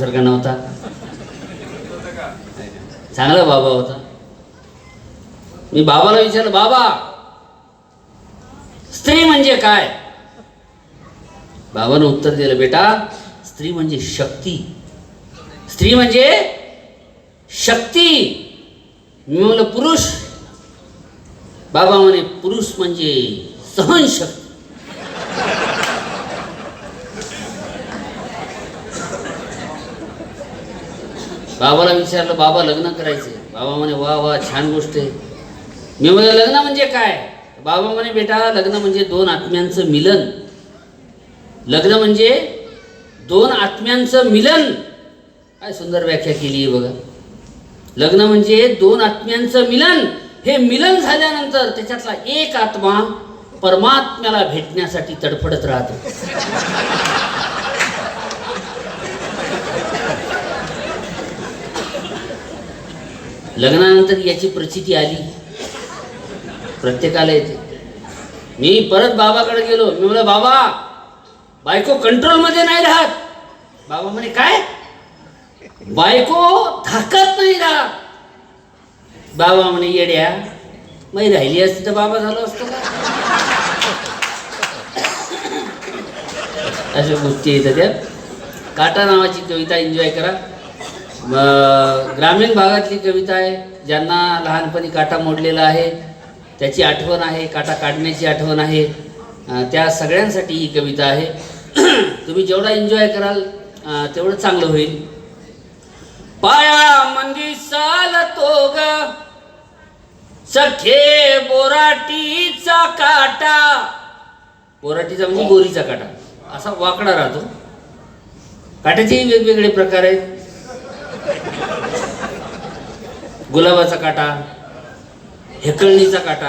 सारखा नव्हता. चांगला बाबा होता. मी बाबाला विचारलं बाबा स्त्री म्हणजे काय? बाबानं उत्तर दिलं बेटा स्त्री म्हणजे शक्ती. स्त्री म्हणजे शक्ती. मी म्हणलं पुरुष. बाबा म्हणे पुरुष म्हणजे सहनशक्ती. बाबाला विचारलं बाबा लग्न करायचे बाबा म्हणे वा वा छान गोष्ट आहे. मी म्हणलं लग्न म्हणजे काय? बाबा म्हणे बेटा लग्न म्हणजे दोन आत्म्यांचं मिलन. लग्न म्हणजे दोन आत्म्यांचं मिलन. काय सुंदर व्याख्या केली आहे बघा. लग्न म्हणजे दोन आत्म्यांचं मिलन. हे मिलन झाल्यानंतर त्याच्यातला एक आत्मा परमात्म्याला भेटण्यासाठी तडफडत राहतो. लग्नानंतर याची प्रचिती आली. प्रत्येकाला येते. मी परत बाबाकडे गेलो. मी म्हणलं बाबा बायको कंट्रोलमध्ये नाही राहत. बाबा म्हणे काय? बायको थाकत नाही राहत. बाबा म्हणे येड्या मग राहिली असती तर बाबा झालो असतो का? अशा गोष्टी येतात त्या काटा नावाची कविता एन्जॉय करा. ग्रामीण भागातली कविता आहे ज्यांना लहानपणी काटा मोडलेला आहे. त्याची आठवण आहे काटा काढण्याची आठवण आहे. त्या सगळ्यांसाठी ही कविता आहे. तुम्ही जेवढा एन्जॉय कराल तेवढं चांगलं होईल. पाया मंदी चालतो ग. सखे बोराटीचा काटा. बोराटीचा म्हणजे गोरीचा काटा. असा वाकडा राहतो. काट्याचेही वेगवेगळे प्रकार आहेत. गुलाबाचा काटा हेकळणीचा काटा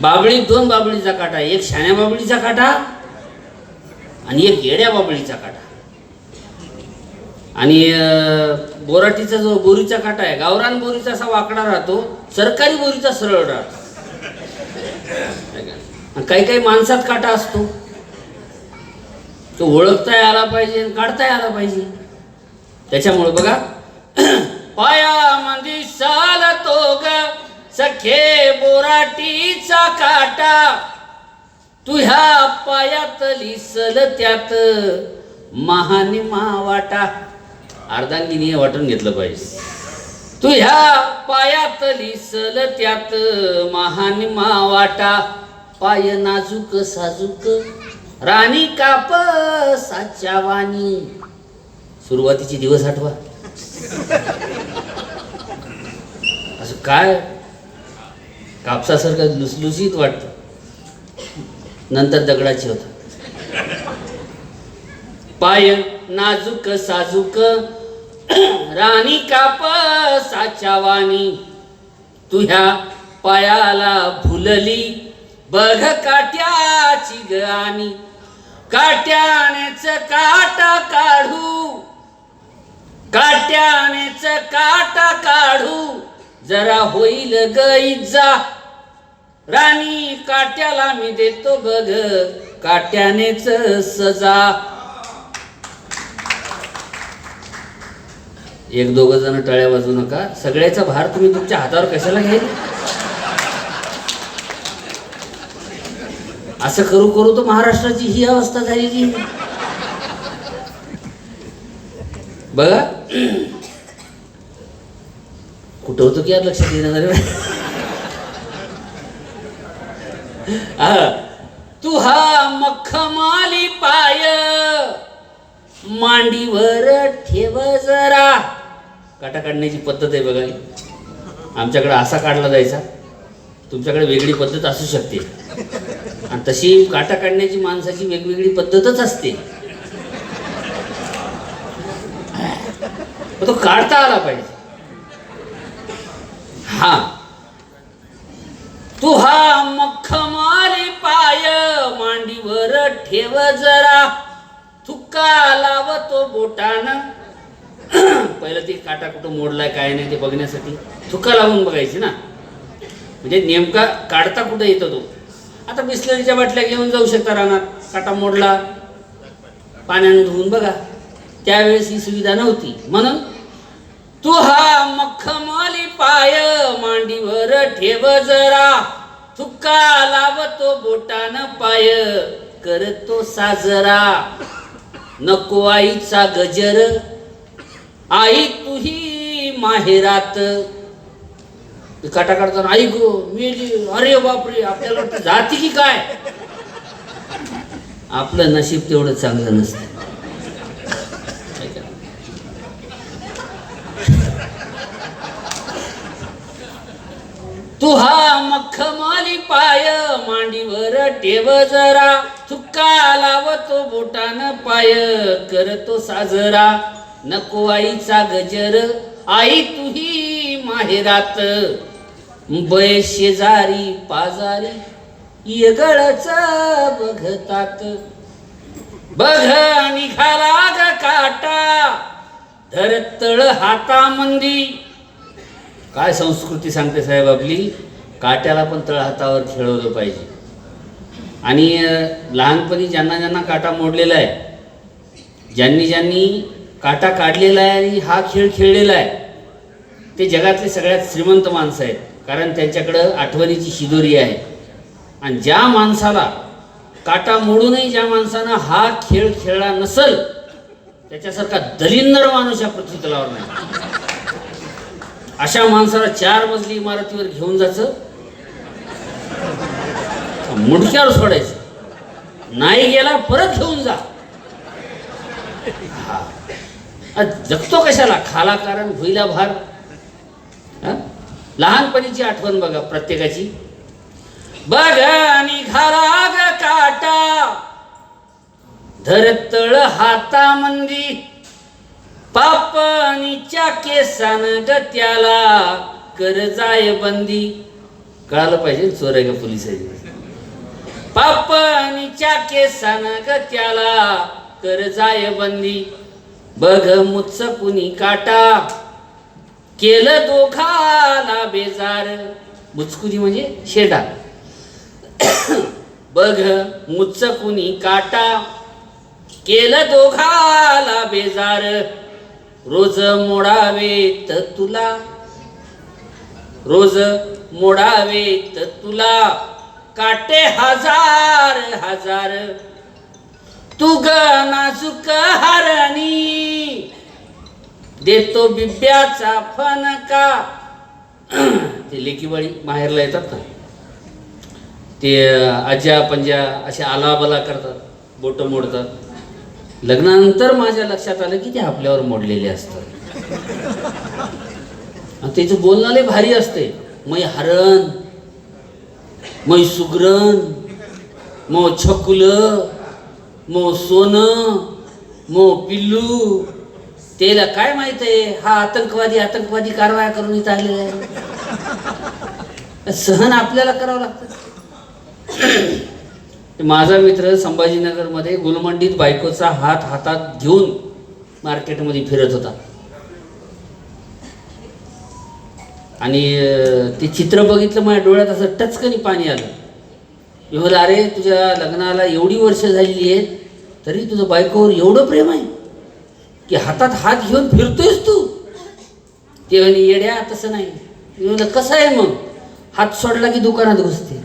बाबळी दोन बाबळीचा काटा एक शाण्या बाबळीचा काटा आणि एक येड्या बाबळीचा काटा. आणि बोराटीचा जो बोरीचा काटा आहे गावरान बोरीचा असा वाकडा राहतो सरकारी बोरीचा सरळ राहतो. आणि काही काही माणसात काटा असतो. तो ओळखता आला पाहिजे आणि काढता आला पाहिजे. त्याच्यामुळे बघा पाया चालतो ग सखे बोराटीचा काटा. तुह्या पायात लिसल त्यात महानी मावाटा. अर्धांगिनी वाटून घेतलं पाहिजे. तुह्या पायात लिसल त्यात महानी महावाटा पाय नाजूक साजूक राणी काप साच्या वाणी. सुरुवातीचे दिवस आठवा. असं काय? कापसासारखं लुसलुसीत वाटतं. नंतर दगडाची होत. पाय नाजूक साजूक राणी कापसाच्या वाणी. तुझ्या पायाला फुलली बघ काट्याची गाणी काट्यानेच काटा काढू. काट्यानेच काटा काढू जरा होईल गईजा राणी काट्याला मी देतो बघ काट्यानेच सजा. एक दोघ जण टळ्या वाजू नका सगळ्याचा भार तुम्ही तुमच्या हातावर कशाला घ्याल असं करू करू तर महाराष्ट्राची ही अवस्था झालेली. बघा कुठं होतो की यार लक्षात येणार तू हा मखमाली पाय. मांडीवर ठेव जरा. काटा काढण्याची पद्धत आहे बघा. आमच्याकडे असा काढला जायचा. तुमच्याकडे वेगळी पद्धत असू शकते. आणि तशी काटा काढण्याची माणसाची वेगवेगळी पद्धतच असते. तो काढता आला पाहिजे. हा. तू हा मखमारी पाय मांडीवर ठेव जरा. थुक्का लावतो बोटान. पहिलं ते काटा कुठं मोडलाय काय नाही ते बघण्यासाठी. थुका लावून बघायची ना. म्हणजे नेमका काढता कुठं येतो तो? आता बिस्लरीच्या बाटल्या घेऊन जाऊ शकता रानात. काटा मोडला. पाण्यानं धुवून बघा. त्यावेळेस ही सुविधा नव्हती. म्हणून तू हा मखमली पाय मांडीवर ठेव जरा. तुका लावतो बोटान पाय करतो साजरा. नको आईचा गजर आई तुही माहेरात. काटा काढताना आई गो मी अरे बापरे आपल्याला जाती की काय? आपलं नशीब तेवढं चांगलं नसतं. तुहा हा पाय मांडीवर ठेव जरा. चुक्का लावतो बोटान पाय करतो साजरा. नको आईचा गजर आई तुही माहेरात. बय शेजारी पाजारी येगळच बघतात. बघ निघाला ग काटा धरतळ हातामंदी. काय संस्कृती सांगते साहेब आपली? काट्याला पण तळहातावर खेळवलं पाहिजे. आणि लहानपणी ज्यांना ज्यांना काटा मोडलेला आहे ज्यांनी ज्यांनी काटा काढलेला आहे आणि हा खेळ खेळलेला आहे ते जगातले सगळ्यात श्रीमंत माणसं आहेत. कारण त्यांच्याकडं आठवणीची शिदोरी आहे. आणि ज्या माणसाला काटा मोडूनही ज्या माणसानं हा खेळ खेळला नसल त्याच्यासारखा दलिंदर माणूस या पृथ्वीतलावर नाही. अशा माणसाला चार मजली इमारतीवर घेऊन जायचं? मुडक्यावर सोडायचं. नाही गेला परत घेऊन जा. हा. जगतो कशाला? खाला कारण होईला भार. लहानपणीची आठवण बघा प्रत्येकाची. बघ निघाला ग काटा. धरतळ हातामंदी. पापणीच्या केसान ग त्याला कर जाय बंदी. कळालं पाहिजे चोर आहे का पोलीस पापणीच्या केसान ग त्याला कर जाय बंदी. बघ मुच्च कुणी काटा. केलं दोघाला बेजार. बुचकुनी म्हणजे शेडा बघ मुच्च कुणी काटा. केलं दोघाला बेजार. रोज मोडावेत तुला. रोज मोडावेत तुला. काटे हजार हजार. तू ग नाजूक हरणी देतो बिब्याचा फनका ते लेकीवाळी माहेरला येतात ना ते आज्या पंज्या असे आलाबला करतात बोट मोडतात. लग्नानंतर माझ्या लक्षात आलं की ते आपल्यावर मोडलेले असतात. त्याचं बोलणं लय भारी असते. मै हरण मै सुगरण मो छकुल मो सोनं मो पिल्लू. त्याला काय माहीत आहे? हा आतंकवादी आतंकवादी कारवाया करून इथं आलेला आहे. सहन आपल्याला करावं लागतं. माझा मित्र संभाजीनगरमध्ये गुलमंडीत बायकोचा हात हातात घेऊन मार्केटमध्ये फिरत होता. आणि ते चित्र बघितलं माझ्या डोळ्यात असं टचकनी पाणी आलं. मी म्हणलं अरे तुझ्या लग्नाला एवढी वर्ष झालेली आहेत तरी तुझं बायकोवर एवढं प्रेम आहे की हातात हात घेऊन फिरतोयस तू. ते म्हणे येड्या तसं नाही. मी म्हणलं कसं आहे मग? हात सोडला की दुकानात घुसते.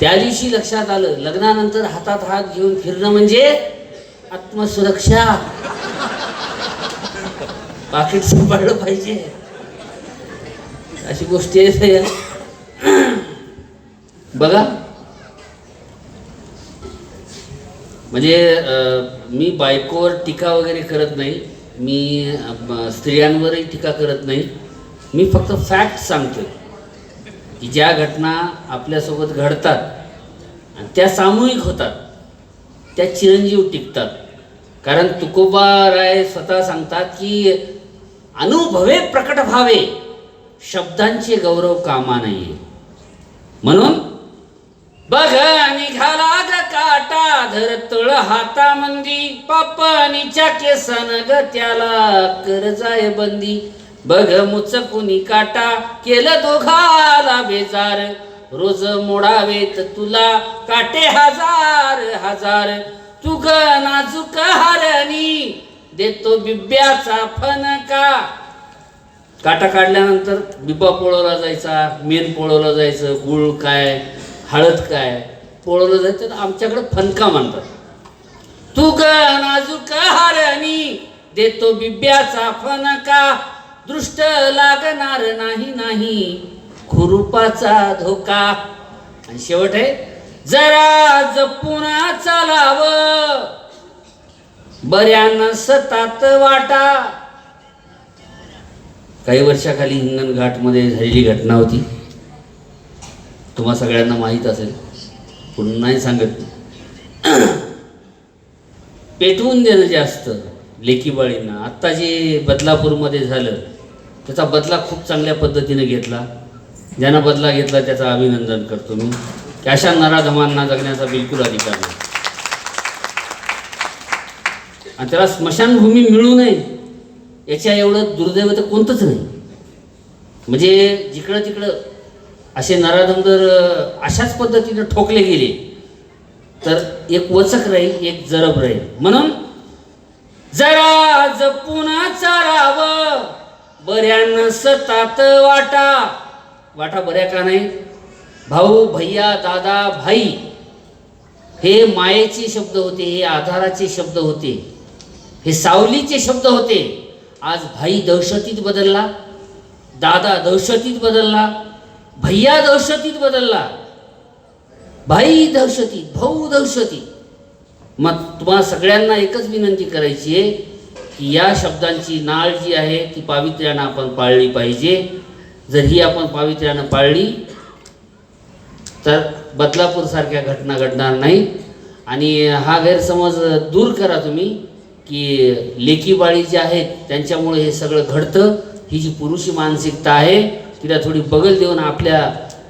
त्या दिवशी लक्षात आलं लग्नानंतर हातात हात घेऊन फिरणं म्हणजे आत्मसुरक्षा. पाकिट सांभाळलं पाहिजे. अशी गोष्टी आहे बघा. म्हणजे मी बायकोवर टीका वगैरे करत नाही. मी स्त्रियांवरही टीका करत नाही. मी फक्त फॅक्ट सांगतोय की ज्या घटना आपल्यासोबत घडतात आणि त्या सामूहिक होतात त्या चिरंजीव टिकतात. कारण तुकोबा राय स्वतः सांगतात की अनुभवे प्रकट व्हावे शब्दांचे गौरव कामा नाहीये म्हणून बघ निघाला ग काटा धरतळ हातामंदी पापणीच्या केसन ग त्याला कर जाय बंदी बघ मुचकुनी काटा केलं दोघाला बेजार. रोज मोडावेत तुला काटे हजार हजार. तू ग नाजूक हारणी देतो बिब्याचा फनका काटा काढल्यानंतर बिबा पोळवला जायचा मेन पोळवला जायचं गुळ काय हळद काय. पोळवलं जायचं तर आमच्याकडे फनका म्हणतात तू ग नाजूक हारणी देतो बिब्याचा फनका दृष्ट लागणार नाही नाही. खुरुपाचा धोका. आणि शेवट आहे जरा जपून चालाव. बऱ्यान सतात वाटा. काही वर्षाखाली हिंगण घाटमध्ये झालेली घटना होती. तुम्हा सगळ्यांना माहीत असेल. पुन्हा नाही सांगत पेटवून देणं जे असतं लेकीबाळींना आत्ता जे बदलापूरमध्ये झालं त्याचा बदला खूप चांगल्या पद्धतीने घेतला. ज्यानं बदला घेतला त्याचं अभिनंदन करतो मी. की अशा नराधमांना जगण्याचा बिलकुल अधिकार नाही. आणि त्याला स्मशानभूमी मिळू नये याच्या एवढं दुर्दैव तर कोणतंच नाही. म्हणजे जिकडं तिकडं असे नराधम जर अशाच पद्धतीनं ठोकले गेले तर एक वचक राहील एक जरब राहील. म्हणून जरा जपून चाराव बऱ्यान सतात वाटा. वाटा बऱ्या का नाही? भाऊ भैया दादा भाई हे मायेचे शब्द होते हे आधाराचे शब्द होते हे सावलीचे शब्द होते. आज भाई दहशतीत बदलला दादा दहशतीत बदलला भैया दहशतीत बदलला भाई दहशतीत भाऊ दहशतीत. मग तुम्हाला सगळ्यांना एकच विनंती करायची आहे की या शब्दांची नाळ जी आहे ती पावित्र्यानं आपण पाळली पाहिजे. जर ही आपण पावित्र्यानं पाळली तर बदलापूरसारख्या घटना घडणार नाही. आणि हा गैरसमज दूर करा तुम्ही की लेकीबाळी जी आहेत त्यांच्यामुळे हे सगळं घडतं. ही जी पुरुषी मानसिकता आहे तिला थोडी बगल देऊन आपल्या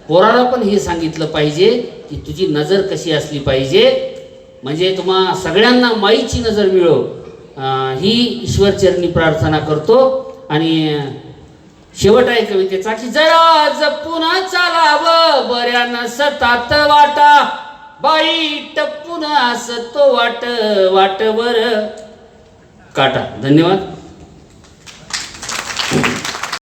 पोराला पण हे सांगितलं पाहिजे की तुझी नजर कशी असली पाहिजे. म्हणजे तुम्हा सगळ्यांना माईची नजर मिळो. ही ईश्वरचरणी प्रार्थना करतो आणि शेवट आहे कवितेचा की जरा जपून चालावं बऱ्यानं सतात वाटा. बाईट पुन्हा असतो वाट वाटवर. काटा धन्यवाद.